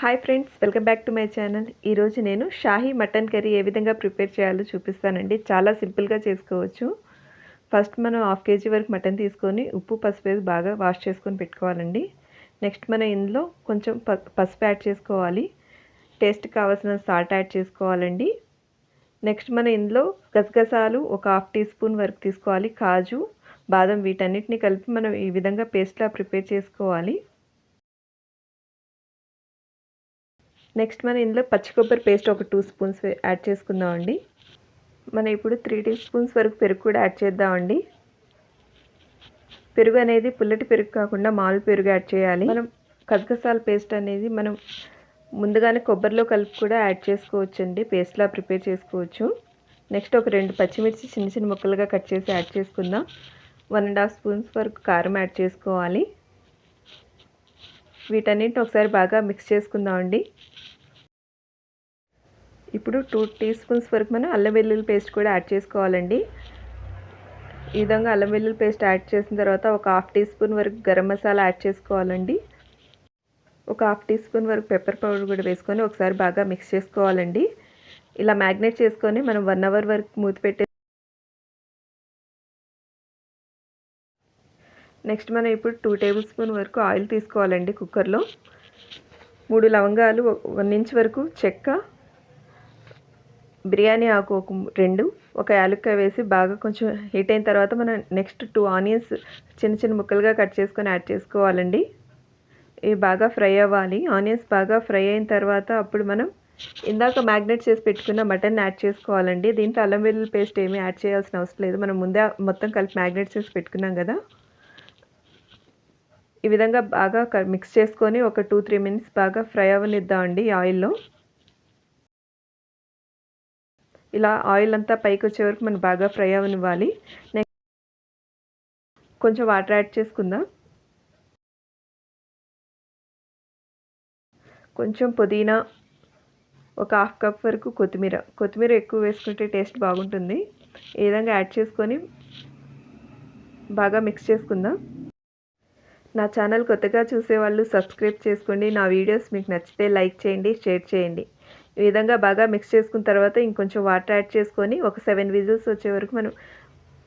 Hi friends welcome back to my channel ఈరోజు నేను Shahi mutton curry ఏ విధంగా ప్రిపేర్ చేయాలో చూపిస్తానండి. చాలా సింపుల్గా చేసుకోవచ్చు. ఫస్ట్ మనం హాఫ్ కేజీ వరకు మటన్ తీసుకొని ఉప్పు పసుపు వేసి బాగా వాష్ చేసుకొని పెట్టుకోవాలండి. నెక్స్ట్ మనం ఇందులో కొంచెం ప పసుపు యాడ్ చేసుకోవాలి. టేస్ట్ కావాల్సిన సాల్ట్ యాడ్ చేసుకోవాలండి. నెక్స్ట్ మనం ఇందులో గసగసాలు ఒక హాఫ్ టీ స్పూన్ వరకు తీసుకోవాలి. కాజు బాదం వీటన్నిటిని కలిపి మనం ఈ విధంగా పేస్ట్లా ప్రిపేర్ చేసుకోవాలి. నెక్స్ట్ మనం ఇందులో పచ్చి కొబ్బరి పేస్ట్ ఒక టూ స్పూన్స్ యాడ్ చేసుకుందామండి మనం ఇప్పుడు త్రీ టీ స్పూన్స్ వరకు పెరుగు కూడా యాడ్ చేద్దామండి. పెరుగు అనేది పుల్లటి పెరుగు కాకుండా మామూలు పెరుగు యాడ్ చేయాలి. మనం కసగసాల పేస్ట్ అనేది మనం ముందుగానే కొబ్బరిలో కలిపి కూడా యాడ్ చేసుకోవచ్చు అండి పేస్ట్లా ప్రిపేర్ చేసుకోవచ్చు. నెక్స్ట్ ఒక రెండు పచ్చిమిర్చి చిన్న చిన్న ముక్కలుగా కట్ చేసి యాడ్ చేసుకుందాం. వన్ అండ్ హాఫ్ స్పూన్స్ వరకు కారం యాడ్ చేసుకోవాలి. వీటన్నింటిని ఒకసారి బాగా మిక్స్ చేసుకుందామండి. ఇప్పుడు టూ టీ స్పూన్స్ వరకు మనం అల్లం వెల్లుల్లి పేస్ట్ కూడా యాడ్ చేసుకోవాలండి. ఈ విధంగా అల్లం వెల్లుల్లి పేస్ట్ యాడ్ చేసిన తర్వాత ఒక హాఫ్ టీ స్పూన్ వరకు గరం మసాలా యాడ్ చేసుకోవాలండి. ఒక హాఫ్ టీ స్పూన్ వరకు పెప్పర్ పౌడర్ కూడా వేసుకొని ఒకసారి బాగా మిక్స్ చేసుకోవాలండి. ఇలా మ్యాగ్నేట్ చేసుకొని మనం వన్ అవర్ వరకు మూత పెట్టే నెక్స్ట్ మనం ఇప్పుడు టూ టేబుల్ స్పూన్ వరకు ఆయిల్ తీసుకోవాలండి కుక్కర్లో. మూడు లవంగాలు వన్ ఇంచ్ వరకు చెక్క బిర్యానీ ఆకు ఒక రెండు ఒక యాలక్కాయ వేసి బాగా కొంచెం హీట్ అయిన తర్వాత మనం నెక్స్ట్ టూ ఆనియన్స్ చిన్న చిన్న ముక్కలుగా కట్ చేసుకొని యాడ్ చేసుకోవాలండి. ఇవి బాగా ఫ్రై అవ్వాలి. ఆనియన్స్ బాగా ఫ్రై అయిన తర్వాత అప్పుడు మనం ఇందాక మ్యాగ్నెట్ చేసి పెట్టుకున్న మటన్ యాడ్ చేసుకోవాలండి. దీంట్లో అల్లం వెల్లుల్లి పేస్ట్ ఏమీ యాడ్ చేయాల్సిన అవసరం లేదు. మనం ముందే మొత్తం కలిపి మ్యాగ్నెట్ చేసి పెట్టుకున్నాం కదా. ఈ విధంగా బాగా మిక్స్ చేసుకొని ఒక టూ త్రీ మినిట్స్ బాగా ఫ్రై అవ్వనిద్దామండి ఆయిల్లో? ఇలా ఆయిల్ అంతా పైకి వచ్చే వరకు మనం బాగా ఫ్రై అవనివ్వాలి నెక్స్ట్ కొంచెం వాటర్ యాడ్ చేసుకుందాం. కొంచెం పుదీనా ఒక హాఫ్ కప్ వరకు కొత్తిమీర. కొత్తిమీర ఎక్కువ వేసుకుంటే టేస్ట్ బాగుంటుంది. ఈ విధంగా యాడ్ చేసుకొని బాగా మిక్స్ చేసుకుందాం. నా ఛానల్ కొత్తగా చూసేవాళ్ళు సబ్స్క్రైబ్ చేసుకోండి. నా వీడియోస్ మీకు నచ్చితే లైక్ చేయండి షేర్ చేయండి. ఈ విధంగా బాగా మిక్స్ చేసుకున్న తర్వాత ఇంకొంచెం వాటర్ యాడ్ చేసుకొని ఒక సెవెన్ విజిల్స్ వచ్చే వరకు మనం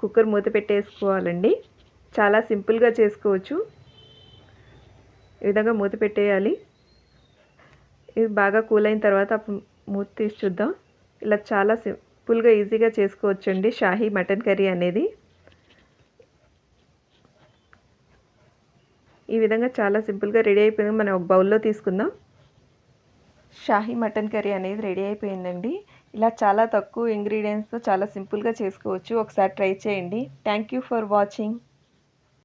కుక్కర్ మూత పెట్టేసుకోవాలండి. చాలా సింపుల్గా చేసుకోవచ్చు. ఈ విధంగా మూత పెట్టేయాలి. ఇది బాగా కూల్ అయిన తర్వాత అప్పుడు మూత తీసి చూద్దాం. ఇలా చాలా సింపుల్గా ఈజీగా చేసుకోవచ్చండి. షాహీ మటన్ కర్రీ అనేది. ఈ విధంగా చాలా సింపుల్గా రెడీ అయిపోయింది. మనం ఒక బౌల్లో తీసుకుందాం. షాహీ మటన్ కర్రీ అనేది రెడీ అయిపోయిందండి. ఇలా చాలా తక్కువ ఇంగ్రీడియంట్స్తో చాలా సింపుల్గా చేసుకోవచ్చు. ఒకసారి ట్రై చేయండి. Thank you for watching.